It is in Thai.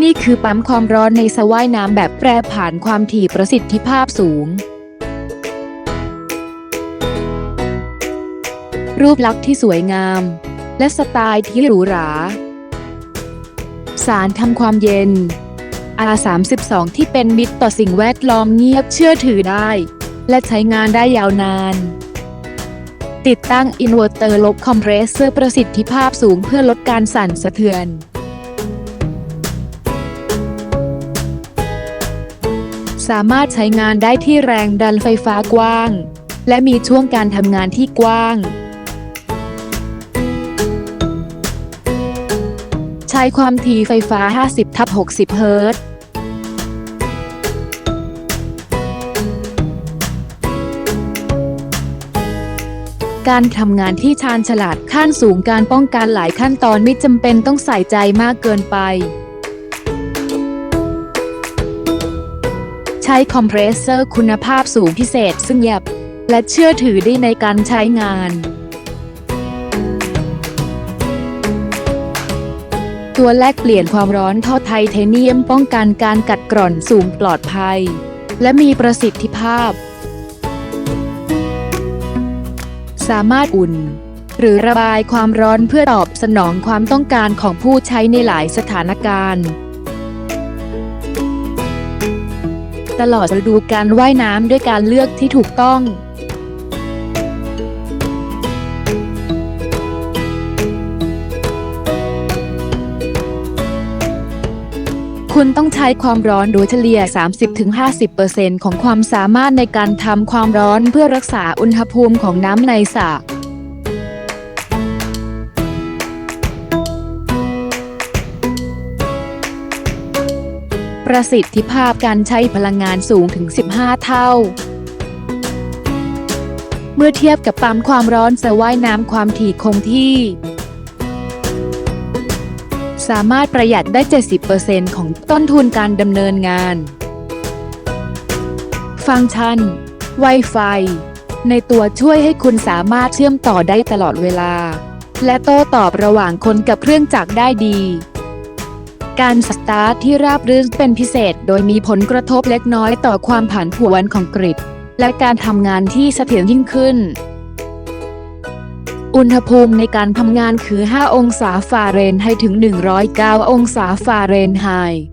นี่คือปั๊มความร้อนในสระว่ายน้ำแบบแปรผ่านความถี่ประสิทธิภาพสูง รูปลักษณ์ที่สวยงาม และสไตล์ที่หรูหรา สารทำความเย็น R32 ที่เป็นมิตรต่อสิ่งแวดล้อมเงียบเชื่อถือได้ และใช้งานได้ยาวนาน ติดตั้งอินเวอร์เตอร์ลบคอมเพรสเซอร์ประสิทธิภาพสูงเพื่อลดการสั่นสะเทือน สามารถใช้งานได้ที่แรงดันไฟฟ้ากว้าง และมีช่วงการทำงานที่กว้าง ใช้ความถี่ไฟฟ้า 50ทับ60 เฮิรตซ์การทำงานที่ชาญฉลาดขั้นสูงการป้องกันหลายขั้นตอนไม่จำเป็นต้องใส่ใจมากเกินไป ช้คอมเพรสเซอร์คุณภาพสูงพิเศษซึ่งเงียบและเชื่อถือได้ในการใช้งาน ตัวแลกเปลี่ยนความร้อนท่อไทเทเนียมป้องกันการกัดกร่อนสูงปลอดภัย และมีประสิทธิภาพ สามารถอุ่น หรือระบายความร้อนเพื่อตอบสนองความต้องการของผู้ใช้ในหลายสถานการณ์ ตลอดฤดูการว่ายน้ำด้วยการเลือกที่ถูกต้องคุณต้องใช้ความร้อนโดยเฉลี่ย 30-50%ของความสามารถในการทำความร้อนเพื่อรักษาอุณหภูมิของน้ำในสระ ประสิทธิภาพการใช้พลังงานสูงถึง 15 เท่า เมื่อเทียบกับปั๊มความร้อนสว่ายน้ำความถี่คงที่ สามารถประหยัดได้ 70%ของต้นทุนการดำเนินงาน ฟังก์ชัน Wi-Fi ในตัวช่วยให้คุณสามารถเชื่อมต่อได้ตลอดเวลา และโต้ตอบระหว่างคนกับเครื่องจักรได้ดี การสตาร์ทที่ราบรื่นเป็นพิเศษ โดยมีผลกระทบเล็กน้อยต่อความผันผวนของกริด และการทำงานที่เสถียรยิ่งขึ้น อุณหภูมิในการทำงานคือ 5 องศาฟาเรนไฮต์ถึง 109 องศาฟาเรนไฮต์